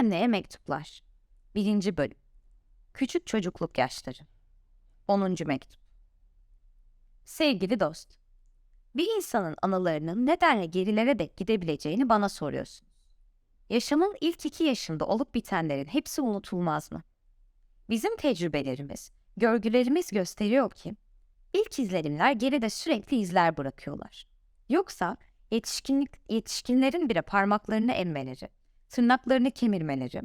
Anneye mektuplar. 1. bölüm. Küçük çocukluk yaşları. 10. mektup. Sevgili dost. Bir insanın anılarının nedenle gerilere dek gidebileceğini bana soruyorsun. Yaşamın ilk iki yaşında olup bitenlerin hepsi unutulmaz mı? Bizim tecrübelerimiz, görgülerimiz gösteriyor ki ilk izlenimler geride sürekli izler bırakıyorlar. Yoksa yetişkinlik, yetişkinlerin bile parmaklarını emmeleri, tırnaklarını kemirmeleri,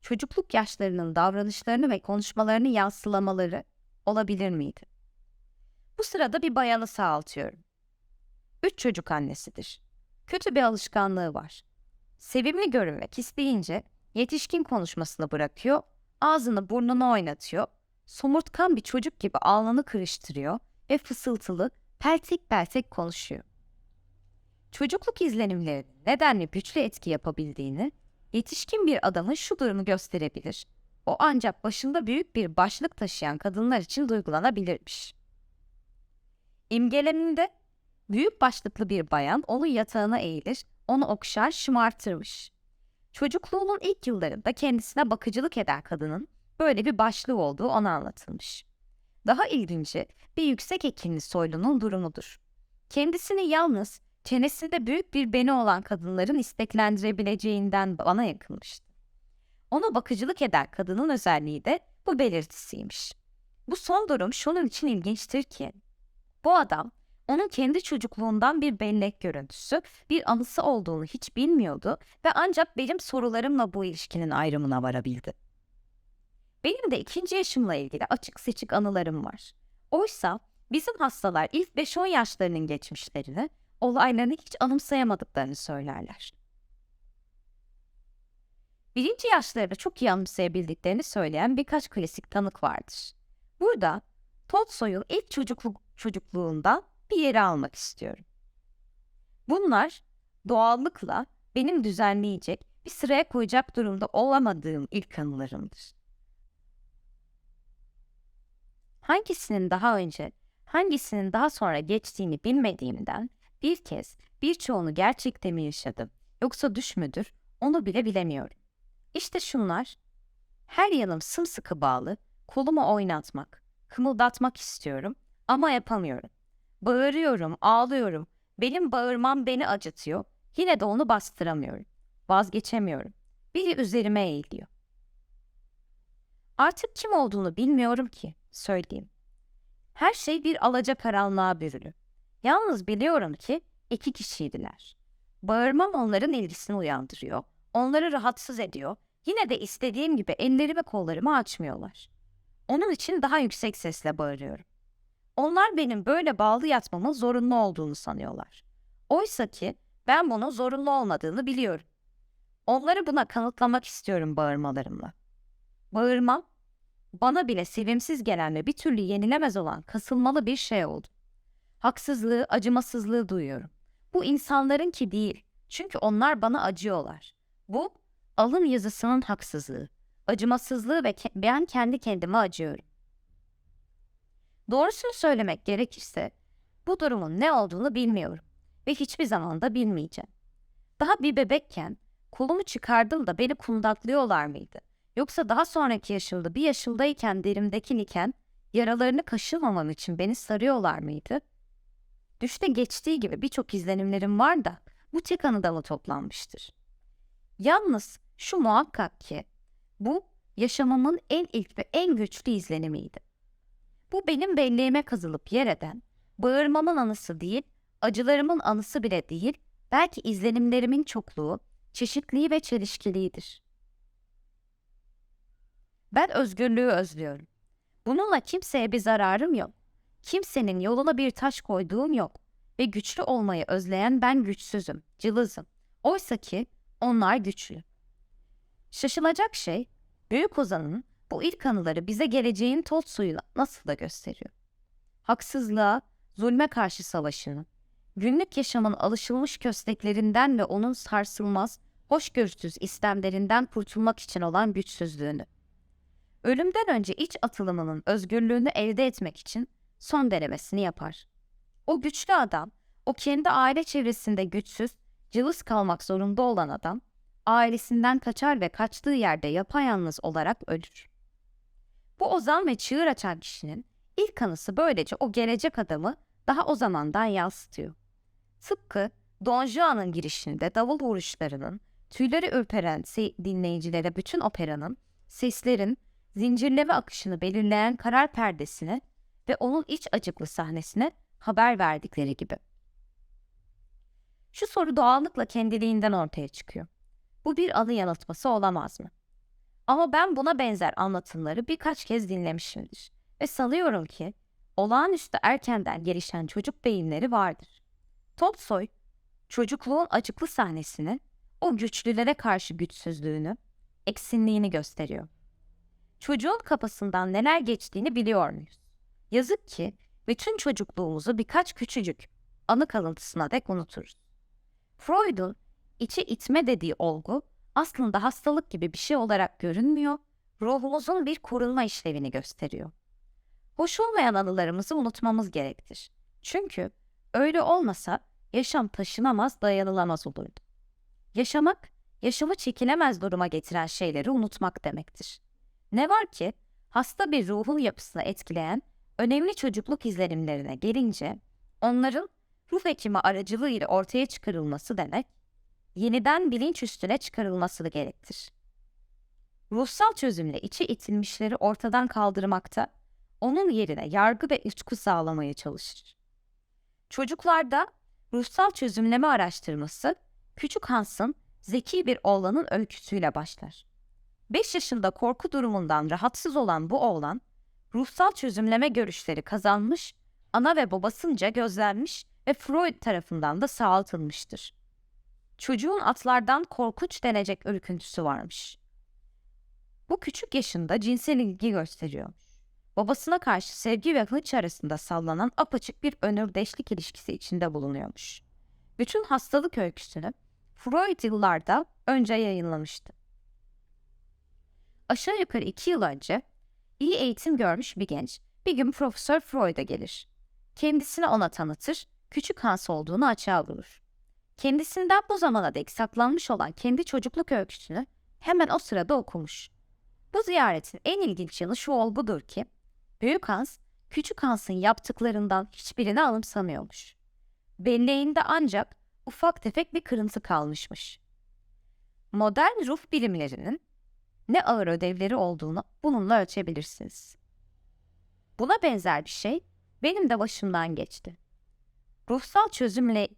çocukluk yaşlarının davranışlarını ve konuşmalarını yansılamaları olabilir miydi? Bu sırada bir bayanı sağaltıyorum. Üç çocuk annesidir. Kötü bir alışkanlığı var. Sevimli görünmek isteyince yetişkin konuşmasını bırakıyor, ağzını burnunu oynatıyor, somurtkan bir çocuk gibi alnını kırıştırıyor ve fısıltılı, peltek peltek konuşuyor. Çocukluk izlenimlerinin nedenli güçlü etki yapabildiğini yetişkin bir adamın şu durumu gösterebilir. O ancak başında büyük bir başlık taşıyan kadınlar için duygulanabilirmiş. İmgeleminde büyük başlıklı bir bayan onun yatağına eğilir, onu okşar, şımartırmış. Çocukluğunun ilk yıllarında kendisine bakıcılık eden kadının böyle bir başlığı olduğu ona anlatılmış. Daha ilginci bir yüksek ekinli soylunun durumudur. Kendisini yalnız çenesinde büyük bir beni olan kadınların isteklendirebileceğinden bana yakınmıştı. Ona bakıcılık eden kadının özelliği de bu belirtisiymiş. Bu son durum şunun için ilginçtir ki, bu adam onun kendi çocukluğundan bir bellek görüntüsü, bir anısı olduğunu hiç bilmiyordu ve ancak benim sorularımla bu ilişkinin ayrımına varabildi. Benim de ikinci yaşımla ilgili açık seçik anılarım var. Oysa bizim hastalar ilk 5-10 yaşlarının geçmişlerini, olaylarını hiç anımsayamadıklarını söylerler. Birinci yaşlarını çok iyi anımsayabildiklerini söyleyen birkaç klasik tanık vardır. Burada Tolstoy'un ilk çocukluk çocukluğundan bir yere almak istiyorum. Bunlar doğallıkla benim düzenleyecek, bir sıraya koyacak durumda olamadığım ilk anılarımdır. Hangisinin daha önce, hangisinin daha sonra geçtiğini bilmediğimden bir kez birçoğunu gerçekte mi yaşadım yoksa düş müdür onu bile bilemiyorum. İşte şunlar. Her yanım sımsıkı bağlı, kolumu oynatmak, kımıldatmak istiyorum ama yapamıyorum. Bağırıyorum, ağlıyorum. Benim bağırmam beni acıtıyor. Yine de onu bastıramıyorum. Vazgeçemiyorum. Biri üzerime eğiliyor. Artık kim olduğunu bilmiyorum ki, söyleyeyim. Her şey bir alacakaranlığa bürülü. Yalnız biliyorum ki iki kişiydiler. Bağırmam onların ilgisini uyandırıyor. Onları rahatsız ediyor. Yine de istediğim gibi ellerimi kollarımı açmıyorlar. Onun için daha yüksek sesle bağırıyorum. Onlar benim böyle bağlı yatmamın zorunlu olduğunu sanıyorlar. Oysa ki ben bunun zorunlu olmadığını biliyorum. Onları buna kanıtlamak istiyorum bağırmalarımla. Bağırmam, bana bile sevimsiz gelen ve bir türlü yenilemez olan kasılmalı bir şey oldu. Haksızlığı, acımasızlığı duyuyorum. Bu insanların ki değil. Çünkü onlar bana acıyorlar. Bu alın yazısının haksızlığı, acımasızlığı ve ke- ben kendi kendime acıyorum. Doğrusunu söylemek gerekirse bu durumun ne olduğunu bilmiyorum ve hiçbir zaman da bilmeyeceğim. Daha bir bebekken kolumu çıkardım da beni kundaklıyorlar mıydı? Yoksa daha sonraki yaşımda bir yaşımdayken derimdeki niken yaralarını kaşımamam için beni sarıyorlar mıydı? Düşte geçtiği gibi birçok izlenimlerim var da bu tek anıda mı toplanmıştır? Yalnız şu muhakkak ki bu yaşamamın en ilk ve en güçlü izlenimiydi. Bu benim belleğime kazılıp yer eden, bağırmamın anısı değil, acılarımın anısı bile değil, belki izlenimlerimin çokluğu, çeşitliği ve çelişkiliğidir. Ben özgürlüğü özlüyorum. Bununla kimseye bir zararım yok. Kimsenin yoluna bir taş koyduğum yok. Ve güçlü olmayı özleyen ben güçsüzüm, cılızım. Oysa ki onlar güçlü. Şaşılacak şey, Büyük Ozan'ın bu ilk anıları bize geleceğin tot suyuyla nasıl da gösteriyor. Haksızlığa, zulme karşı savaşını, günlük yaşamın alışılmış kösteklerinden ve onun sarsılmaz, hoşgörüsüz istemlerinden kurtulmak için olan güçsüzlüğünü. Ölümden önce iç atılımının özgürlüğünü elde etmek için son denemesini yapar. O güçlü adam, o kendi aile çevresinde güçsüz, cılız kalmak zorunda olan adam, ailesinden kaçar ve kaçtığı yerde yapayalnız olarak ölür. Bu ozan ve çığır açan kişinin ilk anısı böylece o gelecek adamı daha o zamandan yansıtıyor. Tıpkı Don Juan'ın girişinde davul vuruşlarının, tüyleri ürperen dinleyicilere bütün operanın, seslerin, zincirleme akışını belirleyen karar perdesine ve onun iç acıklı sahnesine haber verdikleri gibi. Şu soru doğallıkla kendiliğinden ortaya çıkıyor. Bu bir anı yanıltması olamaz mı? Ama ben buna benzer anlatımları birkaç kez dinlemişimdir ve sanıyorum ki olağanüstü erkenden gelişen çocuk beyinleri vardır. Tolstoy, çocukluğun acıklı sahnesini, o güçlülere karşı güçsüzlüğünü, eksinliğini gösteriyor. Çocuğun kafasından neler geçtiğini biliyor muyuz? Yazık ki bütün çocukluğumuzu birkaç küçücük anı kalıntısına dek unuturuz. Freud'un içi itme dediği olgu aslında hastalık gibi bir şey olarak görünmüyor, ruhumuzun bir korunma işlevini gösteriyor. Hoş olmayan anılarımızı unutmamız gerektir. Çünkü öyle olmasa yaşam taşınamaz, dayanılamaz olurdu. Yaşamak, yaşamı çekilemez duruma getiren şeyleri unutmak demektir. Ne var ki hasta bir ruhun yapısını etkileyen önemli çocukluk izlenimlerine gelince onların ruh hekimi aracılığıyla ortaya çıkarılması demek, yeniden bilinç üstüne çıkarılması gerektir. Ruhsal çözümle içi itilmişleri ortadan kaldırmakta, onun yerine yargı ve içku sağlamaya çalışır. Çocuklarda ruhsal çözümleme araştırması, küçük Hans'ın zeki bir oğlanın öyküsüyle başlar. 5 yaşında korku durumundan rahatsız olan bu oğlan, ruhsal çözümleme görüşleri kazanmış, ana ve babasınca gözlenmiş ve Freud tarafından da sağaltılmıştır. Çocuğun atlardan korkunç denecek ürküntüsü varmış. Bu küçük yaşında cinsel ilgi gösteriyormuş. Babasına karşı sevgi ve hınç arasında sallanan apaçık bir önürdeşlik ilişkisi içinde bulunuyormuş. Bütün hastalık öyküsünü Freud yıllarda önce yayınlamıştı. Aşağı yukarı iki yıl önce iyi eğitim görmüş bir genç bir gün Profesör Freud'a gelir. Kendisini ona tanıtır, küçük Hans olduğunu açığa vurur. Kendisinden bu zamana dek saklanmış olan kendi çocukluk öyküsünü hemen o sırada okumuş. Bu ziyaretin en ilginç yanı şu olgudur ki, Büyük Hans, Küçük Hans'ın yaptıklarından hiçbirini anımsamıyormuş. Belleğinde ancak ufak tefek bir kırıntı kalmışmış. Modern ruh bilimlerinin ne ağır ödevleri olduğunu bununla ölçebilirsiniz. Buna benzer bir şey benim de başımdan geçti. Ruhsal çözümle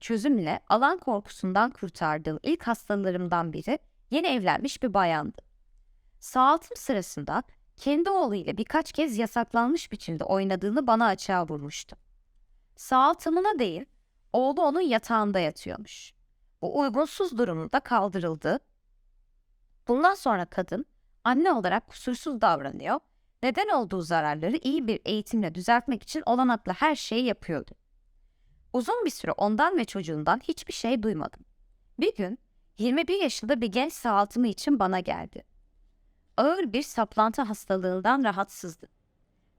çözümle alan korkusundan kurtardığım ilk hastalarımdan biri yeni evlenmiş bir bayandı. Sağaltım sırasında kendi oğluyla birkaç kez yasaklanmış biçimde oynadığını bana açığa vurmuştu. Sağaltımına değil, oğlu onun yatağında yatıyormuş. Bu uygunsuz durumunda kaldırıldı. Bundan sonra kadın anne olarak kusursuz davranıyor, neden olduğu zararları iyi bir eğitimle düzeltmek için olanakla her şeyi yapıyordu. Uzun bir süre ondan ve çocuğundan hiçbir şey duymadım. Bir gün 21 yaşında bir genç sağaltımı için bana geldi. Ağır bir saplantı hastalığından rahatsızdı.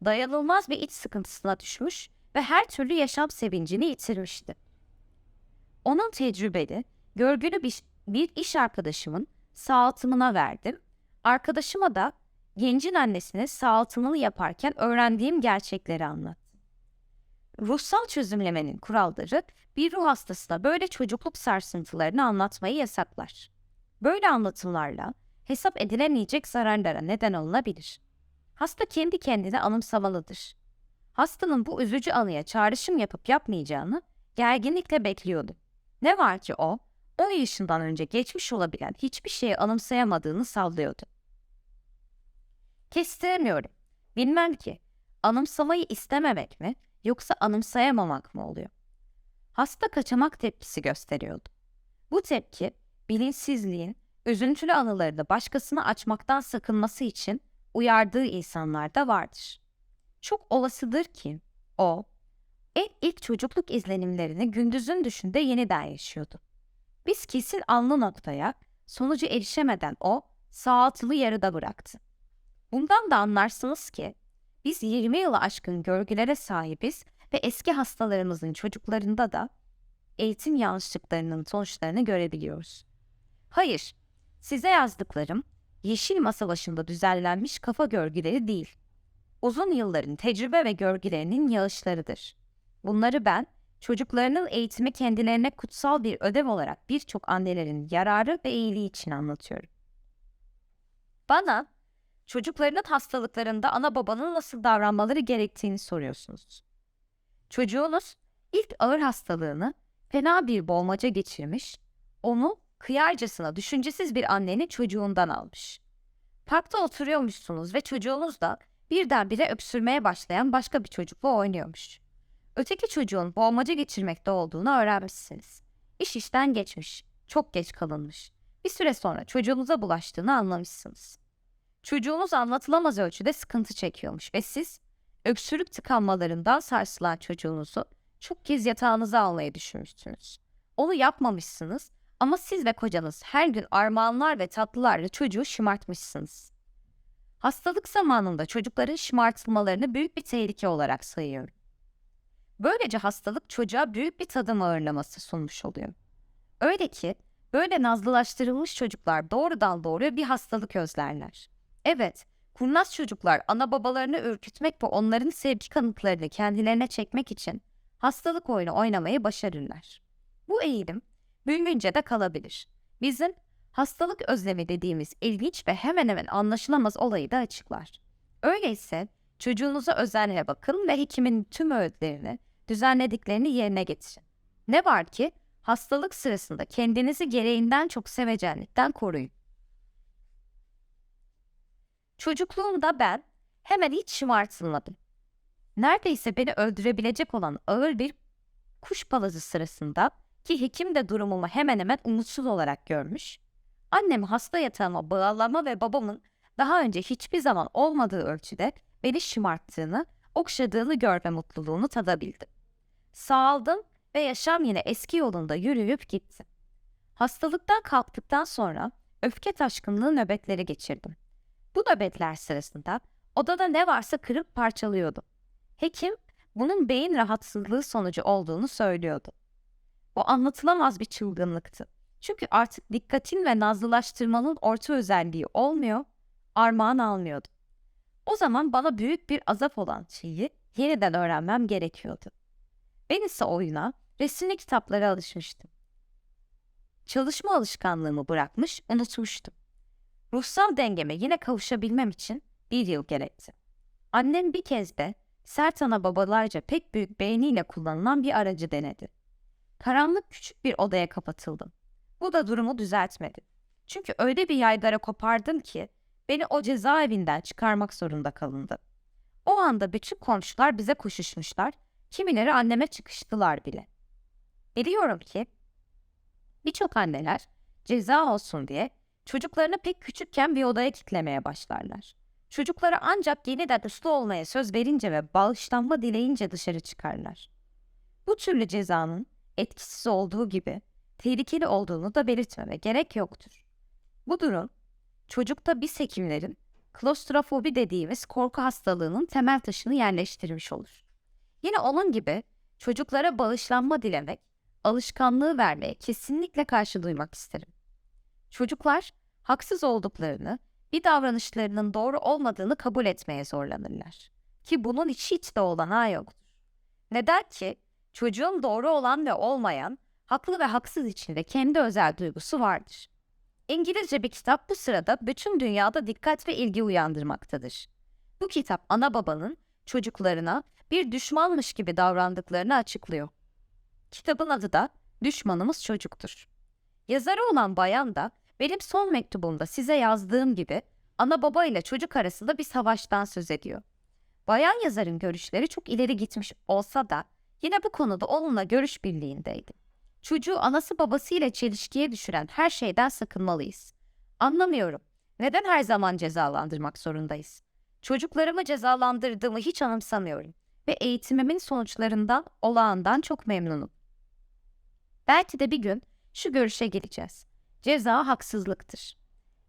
Dayanılmaz bir iç sıkıntısına düşmüş ve her türlü yaşam sevincini yitirmişti. Onun tecrübeli, görgülü bir, bir iş arkadaşımın sağaltımına verdim. Arkadaşıma da gencin annesine sağaltımını yaparken öğrendiğim gerçekleri anlattım. Ruhsal çözümlemenin kuralları bir ruh hastasına böyle çocukluk sarsıntılarını anlatmayı yasaklar. Böyle anlatımlarla hesap edilemeyecek zararlara neden olunabilir. Hasta kendi kendine anımsamalıdır. Hastanın bu üzücü anıya çağrışım yapıp yapmayacağını gerginlikle bekliyordu. Ne var ki o, 10 yaşından önce geçmiş olabilen hiçbir şeyi anımsayamadığını sallıyordu. Kestiremiyorum. Bilmem ki anımsamayı istememek mi yoksa anımsayamamak mı oluyor? Hasta kaçamak tepkisi gösteriyordu. Bu tepki bilinçsizliğin üzüntülü anılarını başkasına açmaktan sakınması için uyardığı insanlar da vardır. Çok olasıdır ki o en ilk çocukluk izlenimlerini gündüzün düşünde yeniden yaşıyordu. Biz kesin anlı noktaya sonucu erişemeden o sağaltılı yarıda bıraktı. Bundan da anlarsınız ki biz 20 yılı aşkın görgülere sahibiz ve eski hastalarımızın çocuklarında da eğitim yanlışlıklarının sonuçlarını görebiliyoruz. Hayır, size yazdıklarım yeşil masa başında düzenlenmiş kafa görgüleri değil. Uzun yılların tecrübe ve görgülerinin yağışlarıdır. Bunları ben çocuklarının eğitimi kendilerine kutsal bir ödev olarak birçok annelerin yararı ve iyiliği için anlatıyorum. Bana çocuklarının hastalıklarında ana babanın nasıl davranmaları gerektiğini soruyorsunuz. Çocuğunuz ilk ağır hastalığını fena bir boğmaca geçirmiş, onu kıyarcasına düşüncesiz bir annenin çocuğundan almış. Parkta oturuyormuşsunuz ve çocuğunuz da birdenbire öksürmeye başlayan başka bir çocukla oynuyormuş. Öteki çocuğun boğmaca geçirmekte olduğunu öğrenmişsiniz. İş işten geçmiş, çok geç kalınmış. Bir süre sonra çocuğunuza bulaştığını anlamışsınız. Çocuğunuz anlatılamaz ölçüde sıkıntı çekiyormuş ve siz öksürük tıkanmalarından sarsılan çocuğunuzu çok kez yatağınıza almayı düşünmüşsünüz. Onu yapmamışsınız ama siz ve kocanız her gün armağanlar ve tatlılarla çocuğu şımartmışsınız. Hastalık zamanında çocukların şımartılmalarını büyük bir tehlike olarak sayıyorum. Böylece hastalık çocuğa büyük bir tadım ağırlaması sunmuş oluyor. Öyle ki böyle nazlılaştırılmış çocuklar doğrudan doğruya bir hastalık özlerler. Evet, kurnaz çocuklar ana babalarını ürkütmek ve onların sevgi kanıtlarını kendilerine çekmek için hastalık oyunu oynamayı başarırlar. Bu eğilim büyüyünce de kalabilir. Bizim hastalık özlemi dediğimiz ilginç ve hemen hemen anlaşılamaz olayı da açıklar. Öyleyse çocuğunuza özenle bakın ve hekimin tüm öğütlerini, düzenlediklerini yerine getirin. Ne var ki hastalık sırasında kendinizi gereğinden çok sevecenlikten koruyun. Çocukluğumda ben hemen hiç şımartılmadım. Neredeyse beni öldürebilecek olan ağır bir kuş palazı sırasında ki hekim de durumumu hemen hemen umutsuz olarak görmüş, annemi hasta yatağıma bağlama ve babamın daha önce hiçbir zaman olmadığı ölçüde beni şımarttığını, okşadığını görme mutluluğunu tadabildim. Sağaldım ve yaşam yine eski yolunda yürüyüp gitti. Hastalıktan kalktıktan sonra öfke taşkınlığı nöbetleri geçirdim. Bu nöbetler sırasında odada ne varsa kırıp parçalıyordum. Hekim bunun beyin rahatsızlığı sonucu olduğunu söylüyordu. Bu anlatılamaz bir çılgınlıktı. Çünkü artık dikkatin ve nazlılaştırmanın orta özelliği olmuyor, armağan almıyordu. O zaman bana büyük bir azap olan şeyi yeniden öğrenmem gerekiyordu. Ben ise oyuna, resimli kitaplara alışmıştım. Çalışma alışkanlığımı bırakmış, unutmuştum. Ruhsal dengeme yine kavuşabilmem için bir yıl gerekti. Annem bir kez de sert ana babalarca pek büyük beğeniyle kullanılan bir aracı denedi. Karanlık küçük bir odaya kapatıldım. Bu da durumu düzeltmedi. Çünkü öyle bir yaygara kopardım ki beni o cezaevinden çıkarmak zorunda kalındı. O anda bütün komşular bize koşuşmuşlar, kimileri anneme çıkıştılar bile. Biliyorum ki birçok anneler ceza olsun diye çocuklarını pek küçükken bir odaya kitlemeye başlarlar. Çocuklara ancak yeniden uslu olmaya söz verince ve bağışlanma dileyince dışarı çıkarlar. Bu türlü cezanın etkisiz olduğu gibi tehlikeli olduğunu da belirtmeme gerek yoktur. Bu durum çocukta biz hekimlerin klostrofobi dediğimiz korku hastalığının temel taşını yerleştirmiş olur. Yine onun gibi çocuklara bağışlanma dilemek, alışkanlığı vermeye kesinlikle karşı duymak isterim. Çocuklar haksız olduklarını, bir davranışlarının doğru olmadığını kabul etmeye zorlanırlar. Ki bunun hiç hiç de olanağı yoktur. Neden ki çocuğun doğru olan ve olmayan, haklı ve haksız içinde kendi özel duygusu vardır. İngilizce bir kitap bu sırada bütün dünyada dikkat ve ilgi uyandırmaktadır. Bu kitap ana babanın çocuklarına bir düşmanmış gibi davrandıklarını açıklıyor. Kitabın adı da Düşmanımız Çocuktur. Yazarı olan bayan da benim son mektubumda size yazdığım gibi ana baba ile çocuk arasında bir savaştan söz ediyor. Bayan yazarın görüşleri çok ileri gitmiş olsa da yine bu konuda onunla görüş birliğindeydi. Çocuğu anası babasıyla çelişkiye düşüren her şeyden sakınmalıyız. Anlamıyorum. Neden her zaman cezalandırmak zorundayız? Çocuklarımı cezalandırdığımı hiç anımsamıyorum ve eğitimimin sonuçlarından olağandan çok memnunum. Belki de bir gün şu görüşe geleceğiz. Ceza haksızlıktır.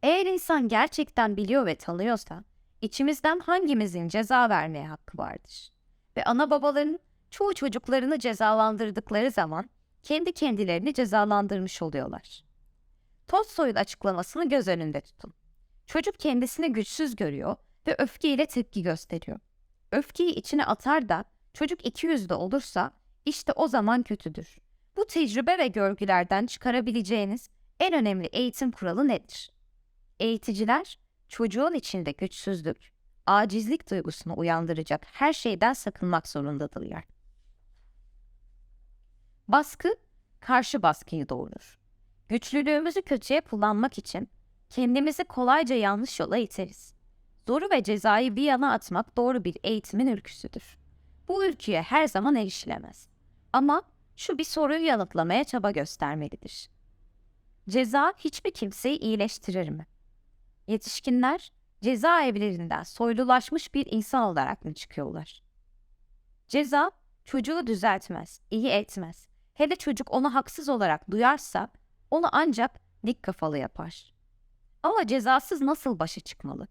Eğer insan gerçekten biliyor ve tanıyorsa, içimizden hangimizin ceza vermeye hakkı vardır? Ve ana babaların çoğu çocuklarını cezalandırdıkları zaman kendi kendilerini cezalandırmış oluyorlar. Tolstoy'un açıklamasını göz önünde tutun. Çocuk kendisini güçsüz görüyor ve öfkeyle tepki gösteriyor. Öfkeyi içine atar da çocuk iki yüzlü olursa işte o zaman kötüdür. Bu tecrübe ve görgülerden çıkarabileceğiniz en önemli eğitim kuralı nedir? Eğiticiler çocuğun içinde güçsüzlük, acizlik duygusunu uyandıracak her şeyden sakınmak zorundadırlar. Baskı, karşı baskıyı doğurur. Güçlülüğümüzü kötüye kullanmak için kendimizi kolayca yanlış yola iteriz. Zoru ve cezayı bir yana atmak doğru bir eğitimin ülküsüdür. Bu ülküye her zaman erişilemez. Ama şu bir soruyu yanıtlamaya çaba göstermelidir. Ceza hiçbir kimseyi iyileştirir mi? Yetişkinler cezaevlerinden soylulaşmış bir insan olarak mı çıkıyorlar? Ceza çocuğu düzeltmez, iyi etmez. Hele çocuk onu haksız olarak duyarsa onu ancak dik kafalı yapar. Ama cezasız nasıl başa çıkmalı?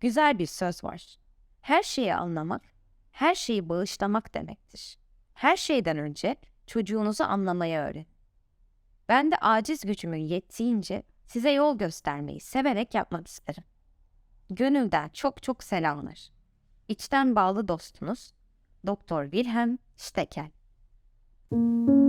Güzel bir söz var. Her şeyi anlamak, her şeyi bağışlamak demektir. Her şeyden önce çocuğunuzu anlamayı öğrenin. Ben de aciz gücümün yettiğince size yol göstermeyi severek yapmak isterim. Gönülden çok çok selamlar. İçten bağlı dostunuz Doktor Wilhelm thank you